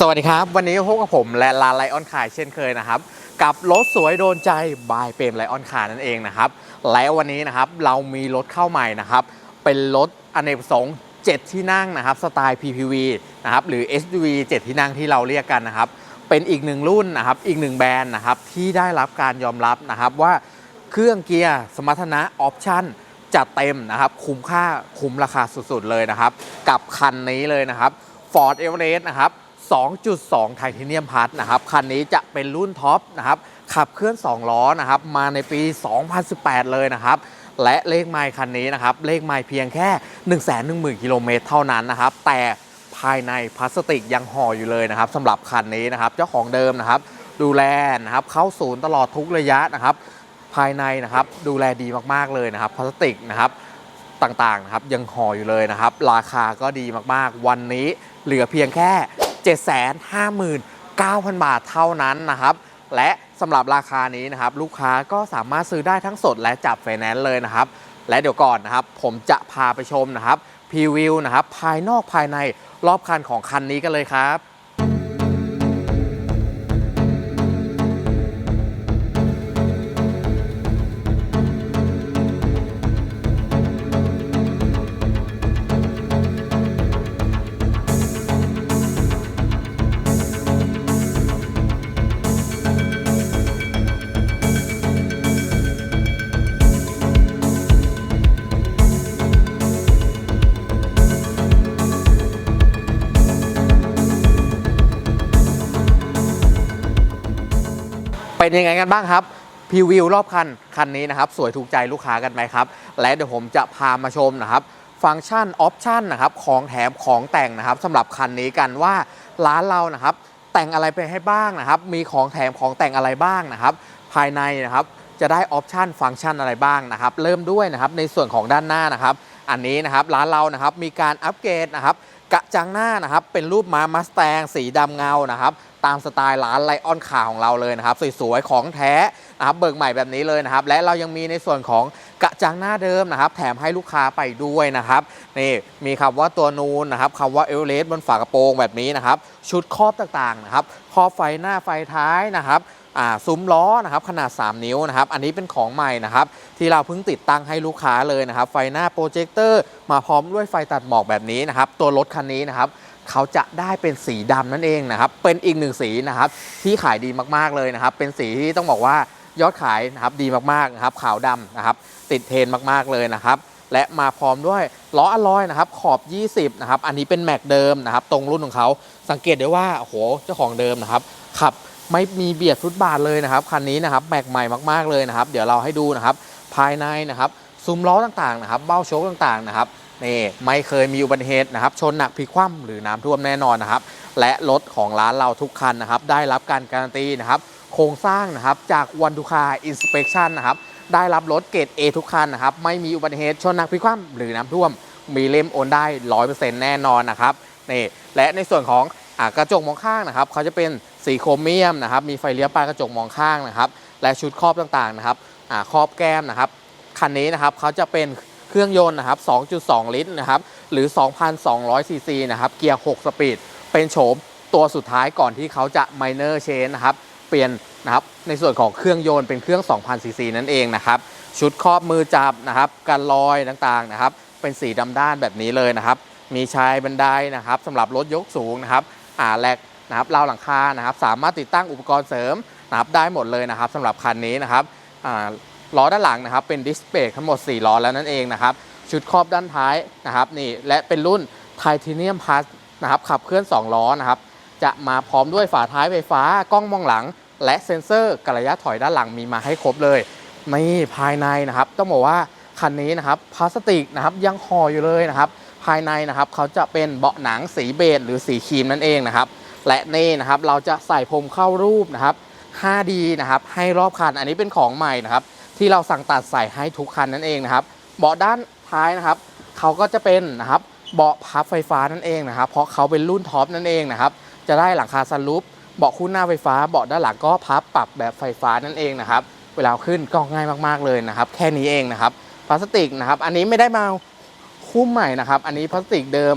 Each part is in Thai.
สวัสดีครับ วันนี้พบกับผมและลาไลออนคายเช่นเคยนะครับ กับรถสวยโดนใจบายเปรมไลออนคานั่นเองนะครับ และวันนี้นะครับเรามีรถเข้าใหม่นะครับ เป็นรถอเนกประสงค์7ที่นั่งนะครับ สไตล์ PPV นะครับหรือ SUV 7 ที่นั่งที่เราเรียกกันนะครับ เป็นอีกหนึ่งรุ่นนะครับ อีกหนึ่งแบรนด์นะครับที่ได้รับการยอมรับนะครับว่าเครื่องเกียร์สมรรถนะออปชั่นจัดเต็มนะครับ คุ้มค่าคุ้มราคาสุดๆเลยนะครับ กับคันนี้เลยนะครับ Ford Everest นะครับ 2.2 ไทเทเนียมพัทนะครับ คันนี้จะเป็นรุ่นท็อปนะครับ ขับเคลื่อน 2 ล้อนะครับ มาในปี 2018 เลยนะครับ และเลขไมล์คันนี้นะครับ เลขไมล์เพียงแค่ 110,000 กิโลเมตรเท่านั้นนะครับ แต่ภายในพลาสติกยังห่ออยู่เลยนะครับสำหรับคันนี้นะครับ เจ้าของเดิมนะครับ ดูแลนะครับ เข้าศูนย์ตลอดทุกระยะนะครับ ภายในนะครับดูแลดีมากๆเลยนะครับ พลาสติกนะครับต่างๆนะครับยังห่ออยู่เลยนะครับ ราคาก็ดีมากๆ วันนี้เหลือเพียงแค่ 759,000 บาทเท่านั้นนะครับ และสำหรับราคานี้นะครับ ลูกค้าก็สามารถซื้อได้ทั้งสดและจับไฟแนนซ์เลยนะครับ และเดี๋ยวก่อนนะครับ ผมจะพาไปชมนะครับพรีวิวนะครับ ภายนอกภายในรอบคันของคันนี้กันเลยครับ เป็นยังไงกันบ้างครับพรีวิวรอบคันคันนี้นะครับสวยถูกใจลูกค้ากันไหมครับ และเดี๋ยวผมจะพามาชมนะครับ ฟังก์ชันออปชันนะครับของแถมของแต่งนะครับสำหรับคันนี้กันว่าร้านเรานะครับ แต่งอะไรไปให้บ้างนะครับ มีของแถมของแต่งอะไรบ้างนะครับ ภายในนะครับจะได้ออปชันฟังก์ชันอะไรบ้างนะครับ เริ่มด้วยนะครับในส่วนของด้านหน้านะครับ อันนี้นะครับร้านเรานะครับมีการอัปเกรดนะครับ กระจังหน้านะครับเป็นรูปม้ามัสแตงสีดำเงานะครับตามสไตล์ร้านไลออนคาของเราเลยนะครับสวยๆของแท้นะครับเบิกใหม่แบบนี้เลยนะครับและเรายังมีในส่วนของ กระจังหน้าเดิมนะครับ แถมให้ลูกค้าไปด้วยนะครับนี่มีคำว่าตัวนูนนะครับคำว่าเอลเลสบนฝากระโปรงแบบนี้นะครับ ชุดครอบต่างๆนะครับครอบไฟหน้าไฟท้ายนะครับซุ้มล้อนะครับขนาด 3 นิ้วนะครับ อันนี้เป็นของใหม่นะครับ ที่เราเพิ่งติดตั้งให้ลูกค้าเลยนะครับ ไฟหน้าโปรเจคเตอร์มาพร้อมด้วยไฟตัดหมอกแบบนี้นะครับ ตัวรถคันนี้นะครับเขาจะได้เป็นสีดำนั่นเองนะครับ เป็นอีกหนึ่งสีนะครับ ที่ขายดีมากๆเลยนะครับ เป็นสีที่ต้องบอกว่า ยอดขายนะครับดีมากๆนะครับขาวดำนะครับติดเทรนมากๆเลยนะครับและมาพร้อมด้วยล้ออลลอยนะครับขอบ 20นะครับอันนี้เป็นแม็กเดิมนะครับตรงรุ่นของเขาสังเกตได้ว่าโหเจ้าของเดิมนะครับขับไม่มีเบียดฟุตบาทเลยนะครับคันนี้นะครับแม็กใหม่มากๆเลยนะครับ เดี๋ยวเราให้ดูนะครับภายในนะครับซุ้มล้อต่างๆนะครับเบ้าโชคต่างๆนะครับนี่ไม่เคยมีอุบัติเหตุนะครับชนหนักพลิกคว่ำหรือน้ำท่วมแน่นอนนะครับ และรถของร้านเราทุกคันนะครับได้รับการการันตีนะครับ โครงสร้างนะครับจากวันทุคาอินสเป t ชันนะครับได้รับรถเกรด A ทุกคันนะครับไม่มีอุบัติเหตุชนนักพิกคว่ำหรือน้ำท่วม มีเล่มโอนได้ 100%แน่นอนนะครับนี่และในส่วนของอกระจกมองข้างนะครับเขาจะเป็นสีโครเมียมนะครับมีไฟเลี้ยวปลายกระจกมองข้างนะครับและชุดครอบต่างๆนะครับครอบแก้มนะครับคันนี้นะครับเขาจะเป็นเครื่องยนต์นะครับ 2.2 ลิตรนะครับหรือ 2,200 ซีซีนะครับเกียร์ 6 สปีด เป็นโฉมตัวสุดท้ายก่อนที่เขาจะ minor change นะครับ เปลี่ยนนะครับในส่วนของเครื่องยนต์เป็นเครื่อง 2,000 ซีซีนั่นเองนะครับชุดครอบมือจับนะครับกันรอยต่างๆนะครับเป็นสีดำด้านแบบนี้เลยนะครับ มีชายบันไดนะครับสำหรับรถยกสูงนะครับอ่าแลกนะครับราวหลังคานะครับ สามารถติดตั้งอุปกรณ์เสริมนะครับได้หมดเลยนะครับสำหรับคันนี้นะครับอ่าล้อด้านหลังนะครับเป็นดิสเบรกทั้งหมด 4 ล้อแล้วนั่นเองนะครับชุดครอบด้านท้ายนะครับนี่และเป็นรุ่นไทเทเนียมพัสนะครับขับเคลื่อน 2 ล้อนะครับ จะมาพร้อมด้วยฝาท้ายไฟฟ้ากล้องมองหลัง และเซ็นเซอร์กระยะถอยด้านหลังมีมาให้ครบเลยนี่ภายในนะครับต้องบอกว่าคันนี้นะครับพลาสติกนะครับยังห่ออยู่เลยนะครับภายในนะครับเขาจะเป็นเบาะหนังสีเบจหรือสีครีมนั่นเองนะครับและนี่นะครับเราจะใส่พรมเข้ารูปนะครับ 5D นะครับให้รอบคันอันนี้เป็นของใหม่นะครับที่เราสั่งตัดใส่ให้ทุกคันนั่นเองนะครับเบาะด้านท้ายนะครับเขาก็จะเป็นนะครับเบาะพับไฟฟ้านั่นเองนะครับ เพราะเขาเป็นรุ่นท็อปนั่นเองนะครับ จะได้หลังคาซันรูฟเบาะคู่หน้าไฟฟ้าเบาะด้านหลังก็พับปรับแบบไฟฟ้านั่นเองนะครับเวลาขึ้นก็ง่ายมากๆเลยนะครับ แค่นี้เองนะครับพลาสติกนะครับอันนี้ไม่ได้มาคู่ใหม่นะครับ อันนี้พลาสติกเดิม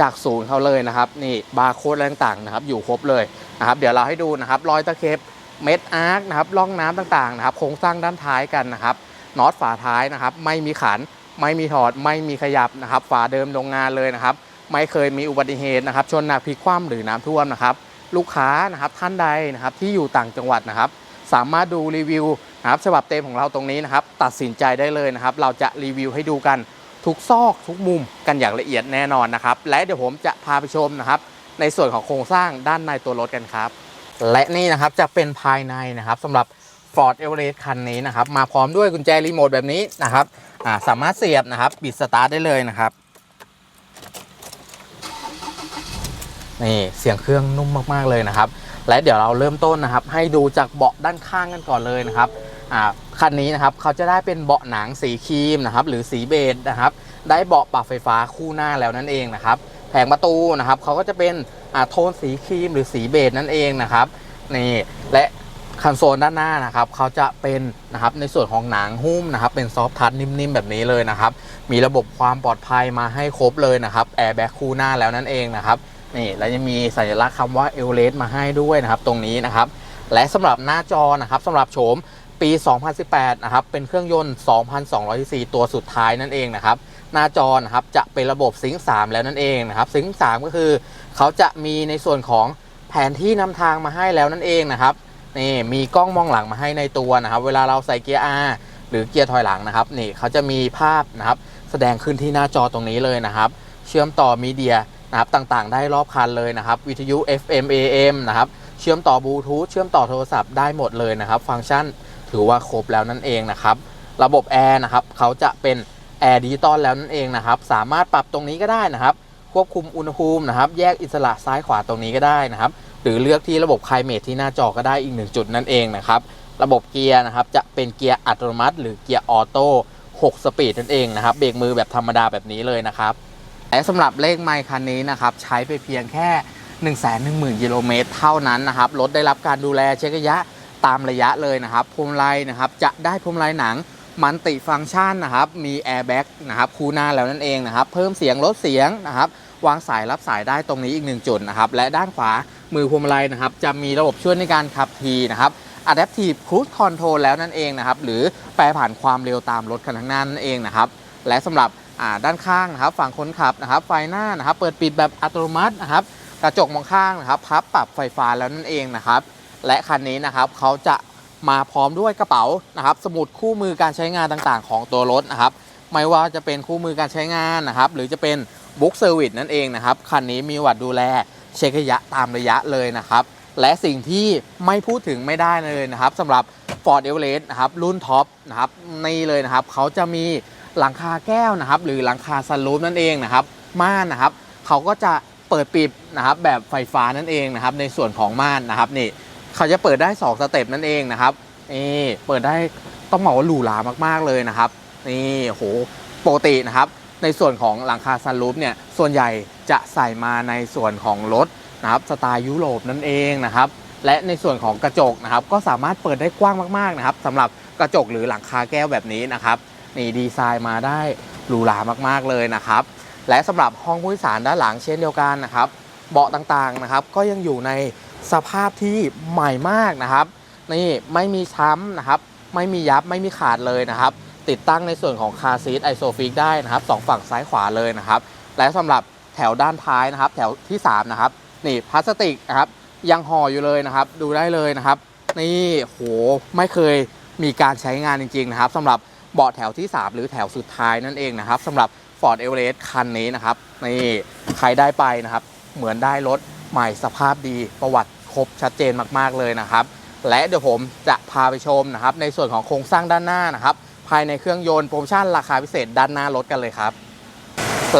จากศูนย์เขาเลยนะครับนี่บาร์โค้ดอะไรต่างๆนะครับอยู่ครบเลยนะครับเดี๋ยวเราให้ดูนะครับรอยตะเข็บเม็ดอาร์คนะครับร่องน้ำต่างๆนะครับโครงสร้างด้านท้ายกันนะครับน็อตฝาท้ายนะครับ ไม่มีขัน ไม่มีถอด ไม่มีขยับนะครับ ฝาเดิมโรงงานเลยนะครับ ไม่เคยมีอุบัติเหตุนะครับชนหนักพลิกคว่ำหรือน้ำท่วมนะครับ ลูกค้านะครับท่านใดนะครับที่อยู่ต่างจังหวัดนะครับ สามารถดูรีวิวนะครับฉบับเต็มของเราตรงนี้นะครับตัดสินใจได้เลยนะครับ เราจะรีวิวให้ดูกันทุกซอกทุกมุมกันอย่างละเอียดแน่นอนนะครับ และเดี๋ยวผมจะพาไปชมนะครับ ในส่วนของโครงสร้างด้านในตัวรถกันครับ และนี่นะครับจะเป็นภายในนะครับสำหรับ Ford Everest คันนี้นะครับ มาพร้อมด้วยกุญแจรีโมทแบบนี้นะครับสามารถเสียบนะครับปิดสตาร์ทได้เลยนะครับ นี่เสียงเครื่องนุ่มมากๆเลยนะครับ และเดี๋ยวเราเริ่มต้นนะครับ ให้ดูจากเบาะด้านข้างกันก่อนเลยนะครับคันนี้นะครับเขาจะได้เป็นเบาะหนังสีครีมนะครับหรือสีเบจนะครับ ได้เบาะปรับไฟฟ้าคู่หน้าแล้วนั่นเองนะครับแผงประตูนะครับเขาก็จะเป็นโทนสีครีมหรือสีเบจนั่นเองนะครับนี่และคันโซลด้านหน้านะครับเขาจะเป็นนะครับในส่วนของหนังหุ้มนะครับเป็นซอฟทัชนิ่มๆแบบนี้เลยนะครับ มีระบบความปลอดภัยมาให้ครบเลยนะครับแอร์แบ็กคู่หน้าแล้วนั่นเองนะครับ นี่แล้วยังมีสัญลักษณ์คำว่าเอ r เ s สมาให้ด้วยนะครับ ตรงนี้นะครับ และสำหรับหน้าจอนะครับสำหรับโฉมปี 2018 นะครับ เป็นเครื่องยนต์ 2,200 ตัวสุดท้ายนั่นเองนะครับ หน้าจอนะครับจะเป็นระบบซิงค์3แล้วนั่นเองนะครับ ซิงค์3ก็คือ เขาจะมีในส่วนของแผนที่นำทางมาให้แล้วนั่นเองนะครับ นี่มีกล้องมองหลังมาให้ในตัวนะครับ เวลาเราใส่เกียร์ R หรือเกียร์ถอยหลังนะครับ นี่เขาจะมีภาพนะครับ แสดงขึ้นที่หน้าจอตรงนี้เลยนะครับ เชื่อมต่อมีเดีย นะครับต่างๆ ได้รอบคันเลยนะครับ วิทยุ FM AM นะครับ เชื่อมต่อบลูทูธเชื่อมต่อโทรศัพท์ได้หมดเลยนะครับ ฟังก์ชันถือว่าครบแล้วนั่นเองนะครับ ระบบแอร์นะครับเขาจะเป็นแอร์ดิจิตอลแล้วนั่นเองนะครับ สามารถปรับตรงนี้ก็ได้นะครับ ควบคุมอุณหภูมินะครับ แยกอิสระซ้ายขวาตรงนี้ก็ได้นะครับ หรือเลือกที่ระบบไคลเมทที่หน้าจอก็ได้อีกหนึ่งจุดนั่นเองนะครับ ระบบเกียร์นะครับจะเป็นเกียร์อัตโนมัติ หรือเกียร์ออโต้6สปีดนั่นเองนะครับ เบรกมือแบบธรรมดาแบบนี้เลยนะครับ และสำหรับเลขไมค์คันนี้นะครับใช้ไปเพียงแค่ 1 1 0 0 0 0กิโลเมตรเท่านั้นนะครับรถได้รับการดูแลเช็คระยะตามระยะเลยนะครับพวงมาลัยนะครับจะได้พวงมาลัยหนังมันติฟังก์ชันนะครับมีแอร์แบ็กนะครับคูหน้าแล้วนั่นเองนะครับเพิ่มเสียงลดเสียงนะครับวางสายรับสายได้ตรงนี้อีกหนึ่งจุดนะครับและด้านขวามือพวงมาลัยนะครับจะมีระบบช่วยในการขับขี่นะครับ Adaptive Cruise Control แล้วนั่นเองนะครับหรือแปรผ่านความเร็วตามรถคันข้างหน้านั่นเองนะครับและสำหรับ ด้านข้างนะครับฝั่งคนขับนะครับไฟหน้านะครับเปิดปิดแบบอัตโนมัตินะครับกระจกมองข้างนะครับพับปรับไฟฟ้าแล้วนั่นเองนะครับ และคันนี้นะครับเขาจะมาพร้อมด้วยกระเป๋านะครับ สมุดคู่มือการใช้งานต่างๆ ของตัวรถนะครับ ไม่ว่าจะเป็นคู่มือการใช้งานนะครับ หรือจะเป็นบุ๊กเซอร์วิสนั่นเองนะครับคันนี้มีวัดดูแลเช็คระยะตามระยะเลยนะครับ และสิ่งที่ไม่พูดถึงไม่ได้เลยนะครับสำหรับ Ford Everest นะครับรุ่นท็อปนะครับนี่เลยนะครับเขาจะมี หลังคาแก้วนะครับ หรือหลังคาซันรูฟนั่นเองนะครับ ม่านนะครับ เขาก็จะเปิดปิดนะครับ แบบไฟฟ้านั่นเองนะครับ ในส่วนของม่านนะครับนี่เขาจะเปิดได้ 2 สเต็ปนั่นเองนะครับนี่เปิดได้ต้องบอกว่าหรูหรามากๆเลยนะครับนี่โหปกตินะครับ ในส่วนของหลังคาซันรูฟเนี่ยส่วนใหญ่จะใส่มาในส่วนของรถนะครับสไตล์ยุโรปนั่นเองนะครับ และในส่วนของกระจกนะครับ ก็สามารถเปิดได้กว้างมากๆนะครับสำหรับกระจกหรือหลังคาแก้วแบบนี้นะครับ นี่ดีไซน์มาได้หรูหรามากๆเลยนะครับ และสำหรับห้องผู้โดยสารด้านหลังเช่นเดียวกันนะครับ เบาะต่างๆนะครับ ก็ยังอยู่ในสภาพที่ใหม่มากนะครับ นี่ไม่มีช้ำนะครับ ไม่มียับไม่มีขาดเลยนะครับ ติดตั้งในส่วนของคาซีทไอโซฟิกได้นะครับสองฝั่งซ้ายขวาเลยนะครับ และสำหรับแถวด้านท้ายนะครับ แถวที่3นะครับนี่พลาสติกนะครับยังห่ออยู่เลยนะครับ ดูได้เลยนะครับ นี่โหไม่เคยมีการใช้งานจริง ๆ นะครับสำหรับ เบาะแถวที่ 3 หรือแถวสุดท้ายนั่นเองนะครับสำหรับ Ford Everest คันนี้นะครับนี่ใครได้ไปนะครับ เหมือนได้รถใหม่สภาพดีประวัติครบชัดเจนมากๆเลยนะครับ และเดี๋ยวผมจะพาไปชมนะครับ ในส่วนของโครงสร้างด้านหน้านะครับ ภายในเครื่องยนต์โปรโมชั่นราคาพิเศษด้านหน้ารถกันเลยครับ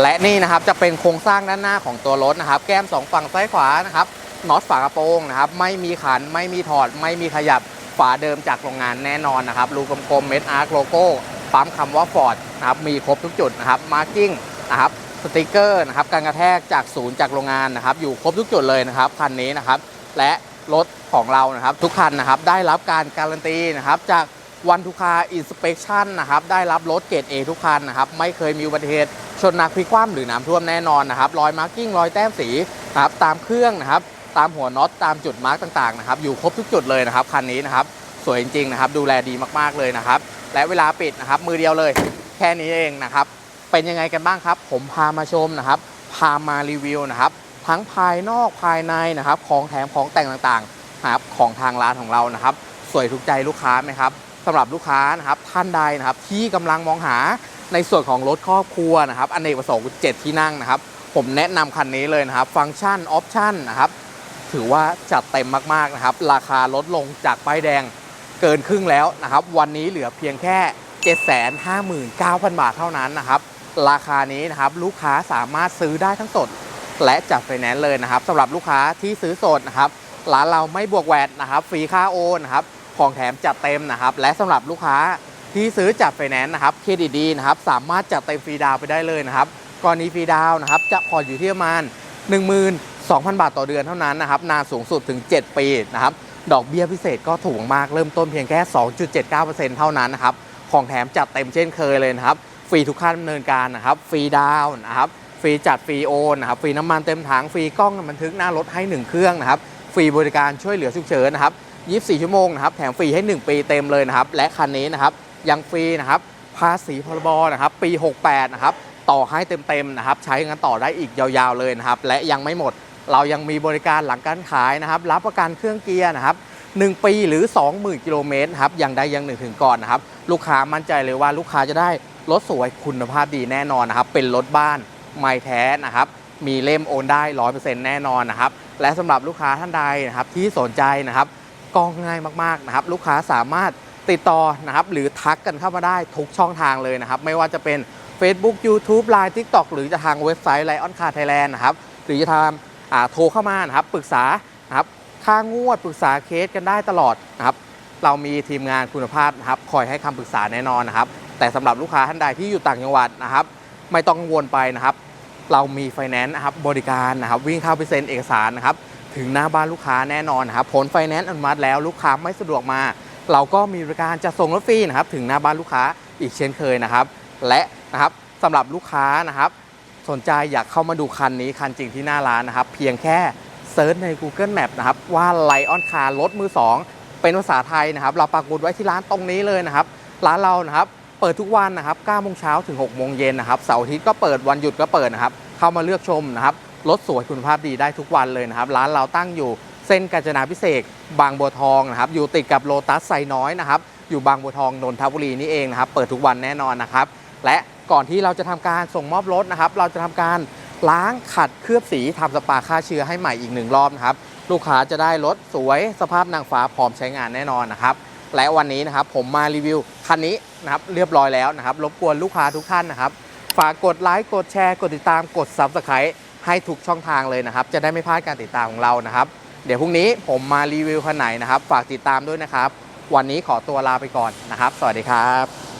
และนี่นะครับจะเป็นโครงสร้างด้านหน้าของตัวรถนะครับ แก้มสองฝั่งซ้ายขวานะครับน็อตฝากระโปรงนะครับ ไม่มีขันไม่มีถอด ไม่มีขยับ ฝาเดิมจากโรงงานแน่นอนนะครับรูกลมๆเม็ดอาร์คโลโก้ปั๊มคำว่า Ford นะครับมีครบทุกจุดนะครับมาร์กิ้งนะครับสติกเกอร์นะครับการกระแทกจากศูนย์จากโรงงานนะครับอยู่ครบทุกจุดเลยนะครับคันนี้นะครับและรถของเรานะครับทุกคันนะครับได้รับการการันตีนะครับจากวันทุกคาอินสเป t ชันนะครับได้รับรถเกรด A ทุกคันนะครับไม่เคยมีอุบัติเหตุชชนหนักพลิกคว่ำหรือน้ำท่วมแน่นอนนะครับรอยมาร์กิ้งรอยแต้มสีนะครับตามเครื่องนะครับ ตามหัวน็อตตามจุดมาร์กต่างๆนะครับอยู่ครบทุกจุดเลยนะครับคันนี้นะครับสวยจริงๆนะครับดูแลดีมากๆเลยนะครับและเวลาปิดนะครับมือเดียวเลย แค่นี้เองนะครับเป็นยังไงกันบ้างครับ ผมพามาชมนะครับ พามารีวิวนะครับ ทั้งภายนอกภายในนะครับ ของแถมของแต่งต่างๆนะครับของทางร้านของเรานะครับ สวยถูกใจลูกค้าไหมครับสำหรับลูกค้านะครับท่านใดนะครับที่กำลังมองหาในส่วนของรถครอบครัวนะครับอเนกประสงค์7ที่นั่งนะครับ ผมแนะนำคันนี้เลยนะครับ ฟังก์ชันออปชั่นนะครับ ถือว่าจัดเต็มมากๆนะครับ ราคาลดลงจากป้ายแดงเกินครึ่งแล้วนะครับ วันนี้เหลือเพียงแค่ 759,000 บาทเท่านั้นนะครับ ราคานี้นะครับลูกค้าสามารถซื้อได้ทั้งสด และจัดไฟแนนซ์เลยนะครับสำหรับลูกค้าที่ซื้อสดนะครับร้านเราไม่บวกแวดนะครับฟรีค่าโอนนะครับของแถมจัดเต็มนะครับ และสำหรับลูกค้าที่ซื้อจัดไฟแนนซ์นะครับเครดิตดีนะครับสามารถจัดเต็มฟรีดาวไปได้เลยนะครับกรณีฟรีดาวนะครับจะผ่อนอยู่ที่ประมาณ 2,000 บาทต่อเดือนเท่านั้นนะครับ นานสูงสุดถึง 7 ปีนะครับ ดอกเบี้ยพิเศษก็ถูกมาก เริ่มต้นเพียงแค่ 2.79%เท่านั้นนะครับ ของแถมจัดเต็มเช่นเคยเลยนะครับ ฟรีทุกขั้นดำเนินการนะครับ ฟรีดาวน์นะครับ ฟรีจัดฟรีโอนนะครับ ฟรีน้ำมันเต็มถัง ฟรีกล้องบันทึกหน้ารถให้ 1 เครื่องนะครับ ฟรีบริการช่วยเหลือฉุกเฉินนะครับ 24 ชั่วโมงนะครับ แถมฟรีให้ 1 ปีเต็มเลยนะครับ และคันนี้นะครับยังฟรีนะครับ ภาษีพรบนะครับปี 68 นะครับ ต่อให้เต็มๆนะครับ ใช้งานต่อได้อีกยาวๆเลยนะครับ และยังไม่หมด เรายังมีบริการหลังการขายนะครับ รับประกันเครื่องเกียร์นะครับ 1 ปีหรือ 20,000 กิโลเมตรครับอย่างใดอย่างหนึ่งถึงก่อนนะครับ ลูกค้ามั่นใจเลยว่าลูกค้าจะได้รถสวยคุณภาพดีแน่นอนนะครับ เป็นรถบ้านไม่แท้นะครับ มีเล่มโอนได้ 100%แน่นอนนะครับ และสำหรับลูกค้าท่านใดนะครับที่สนใจนะครับก็ง่ายมากๆนะครับ ลูกค้าสามารถติดต่อนะครับ หรือทักกันเข้ามาได้ทุกช่องทางเลยนะครับ ไม่ว่าจะเป็น Facebook YouTube Line TikTok หรือจะทางเว็บไซต์ Lion Car Thailand นะครับ หรือจะทำอ่า โทรเข้ามานะครับปรึกษานะครับค่างวดปรึกษาเคสกันได้ตลอดนะครับเรามีทีมงานคุณภาพนะครับคอยให้คำปรึกษาแน่นอนนะครับ แต่สำหรับลูกค้าท่านใดที่อยู่ต่างจังหวัดนะครับ ไม่ต้องกังวลไปนะครับ เรามีไฟแนนซ์นะครับบริการนะครับวิ่งเข้าไปเซ็นเอกสารนะครับถึงหน้าบ้านลูกค้าแน่นอนนะครับผลไฟแนนซ์อนุมัติแล้วลูกค้าไม่สะดวกมา เราก็มีบริการจะส่งรถฟรีนะครับถึงหน้าบ้านลูกค้าอีกเช่นเคยนะครับ และนะครับสำหรับลูกค้านะครับ สนใจอยากเข้ามาดูคันนี้คันจริงที่หน้าร้านนะครับ เพียงแค่เซิร์ชใน Google Map นะครับ ว่า Lion Car รถมือ 2 เป็นภาษาไทยนะครับ เราปักหมุดไว้ที่ร้านตรงนี้เลยนะครับ ร้านเรานะครับ เปิดทุกวันนะครับ9โมงเช้าถึง6โมงเย็นนะครับเสาร์อาทิตย์ก็เปิดวันหยุดก็เปิดนะครับ เข้ามาเลือกชมนะครับรถสวยคุณภาพดีได้ทุกวันเลยนะครับ ร้านเราตั้งอยู่เส้นกาญจนาพิเศษบางบัวทองนะครับ อยู่ติดกับโลตัสไซน้อยนะครับ อยู่บางบัวทองนนทบุรีนี่เองนะครับ เปิดทุกวันแน่นอนนะครับ และ ก่อนที่เราจะทำการส่งมอบรถนะครับ เราจะทำการล้างขัดเคลือบสีทำสปาฆ่าเชื้อให้ใหม่อีกหนึ่งรอบนะครับ ลูกค้าจะได้รถสวยสภาพนางฟ้าพร้อมใช้งานแน่นอนนะครับ และวันนี้นะครับผมมารีวิวคันนี้นะครับเรียบร้อยแล้วนะครับ รบกวนลูกค้าทุกท่านนะครับ ฝากกดไลค์กดแชร์ กดติดตามกด Subscribe ให้ทุกช่องทางเลยนะครับ จะได้ไม่พลาดการติดตามของเรานะครับ เดี๋ยวพรุ่งนี้ผมมารีวิวคันไหนนะครับ ฝากติดตามด้วยนะครับ วันนี้ขอตัวลาไปก่อนนะครับ สวัสดีครับ